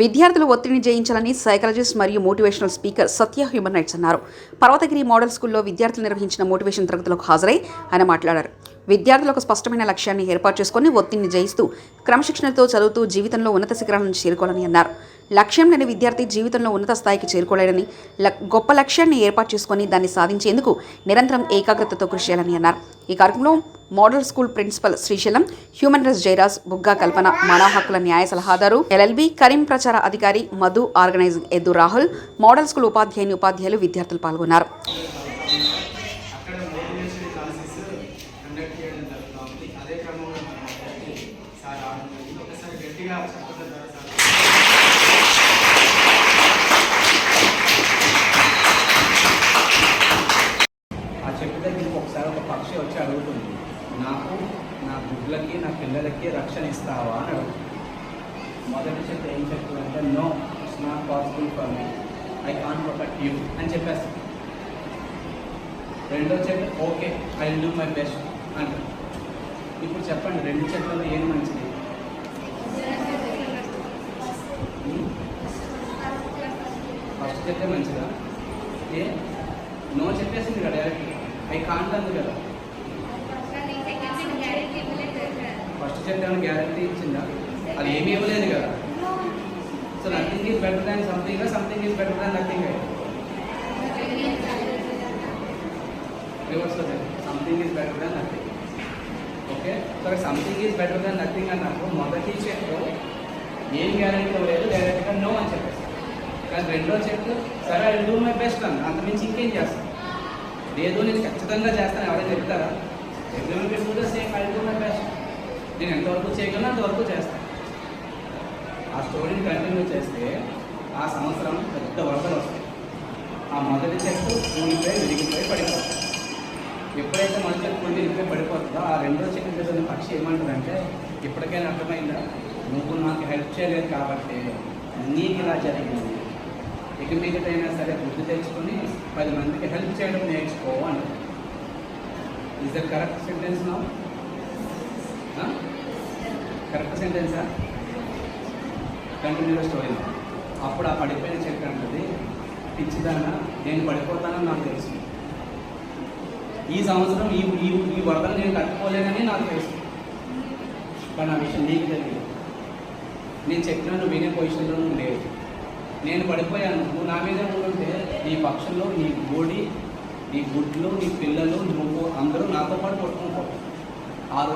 విద్యార్థుల ఒత్తిడిని జయించాలని సైకాలజిస్ట్ మరియు motivational speaker Satya human rights అన్నారు. పర్వతగిరి మోడల్ స్కూల్లో విద్యార్థులు నిర్వహించిన మోటివేషన్ తరగతులకు హాజరై ఆయన మాట్లాడారు. విద్యార్థులకు స్పష్టమైన లక్ష్యాన్ని ఏర్పాటు చేసుకుని ఒత్తిడిని జయిస్తూ క్రమశిక్షణతో చదువుతూ జీవితంలో ఉన్నత శిఖరాలను చేరుకోవాలని అన్నారు. లక్ష్యం లేని విద్యార్థి జీవితంలో ఉన్నత స్థాయికి చేరుకోలేడని ల- గొప్ప లక్ష్యాన్ని ఏర్పాటు చేసుకుని దాన్ని సాధించేందుకు నిరంతరం ఏకాగ్రతతో కృషి చేయాలని అన్నారు. ఈ కార్యక్రమంలో model school principal Srisailam human rights Jairaj Bugga Kalpana మానవ హక్కుల న్యాయ సలహాదారు ఎల్ఎల్బి కరీం ప్రచార అధికారి మధు ఆర్గనైజింగ్ ఎద్దు రాహుల్ మోడల్ స్కూల్ ఉపాధ్యాయుని ఉపాధ్యాయులు విద్యార్థులు పాల్గొన్నారు అక్కడ మోటివేషన్ క్లాసెస్ కండక్ట్ చేయడం జరుగుతుంది అదే క్రమంలో మనం అందరికీ సార్ ఆనందం ఒకసారి గట్టిగా చెప్పడం ద్వారా సార్ ఆ చెట్టు దగ్గరికి ఒకసారి ఒక పక్షి వచ్చి అడుగుతుంది. నాకు నా గుడ్లకి నా పిల్లలకి రక్షణ ఇస్తావా? అని అడుగుతుంది. మొదటి చెట్టు ఏం చెప్తుందంటే no it's not possible for me. I can protect you. అని చెప్పేస్తాను రెండో చెట్టు okay I do my best. అంటారు ఇప్పుడు చెప్పండి రెండు చెట్లలో ఏం మంచిది? ఫస్ట్ చెట్టే మంచిదా? ఏ? నో చెప్పేసింది కదా డైరెక్ట్. ఐ కాంట్ కదా. ఫస్ట్ చెట్టు ఏమైనా గ్యారంటీ ఇచ్చిందా? అది ఏమీ ఇవ్వలేదు కదా. So nothing is better than something something is better than nothing reverse something is better than nothing okay? So something is better than nothing అన్నప్పుడు మొదటి చెట్టు ఏం గ్యారంటీ లేదు డైరెక్ట్గా నో అని చెప్పేసి కానీ రెండో చెట్టు సరే ఐ డూ మై బెస్ట్ అన్న అంతమించి ఇంకేం చేస్తాను లేదు నేను ఖచ్చితంగా చేస్తాను ఎవరైనా చెప్తారా? ఎగ్జామ్ పెట్టుకుంటే same I do my best నేను ఎంతవరకు చేయగలను అంతవరకు చేస్తాను. ఆ స్టోరీని కంటిన్యూ చేస్తే ఆ సంవత్సరం పెద్ద వరదలు వస్తాయి. ఆ మొదటి చెట్టు కూలిపోయి విరిగిపోయి పడిపోతుంది ఎప్పుడైతే మొదటి చెట్టు కూలి విరిగిపోయి పడిపోతుందో ఆ రెండో చికెన్ మీద పక్షి ఏమంటుందంటే ఇప్పటికైనా అర్థమైందా? నువ్వు నాకు హెల్ప్ చేయలేదు కాబట్టి నీకు ఇలా జరిగింది. ఇక మీదటైనా సరే గుర్తు తెచ్చుకొని పది మందికి హెల్ప్ చేయడం నేర్చుకో అని ఇస్ ద కరెక్ట్ సెంటెన్స్ నా కరెక్ట్ సెంటెన్సా కంటిన్యూ స్టోరీ అప్పుడు ఆ పడిపోయిన చెట్టు అంటది పిచ్చిదానా నేను పడిపోతానని నాకు తెలుసు. ఈ సంవత్సరం ఈ ఈ ఈ వరదలు నేను కట్టుకోలేనని నాకు తెలుసు. కానీ ఆ విషయం నీకు తెలియదు. నేను చెప్పినా నువ్వు వినే పొజిషన్లో నువ్వు లేవు. నేను పడిపోయాను. నువ్వు నా మీద ఉంటే నీ పక్షుల్లో నీ బోడి నీ గుడ్లు నీ పిల్లలు నువ్వు అందరూ నాతో పాటు కొట్టుకుంటావు. ఆ రోజు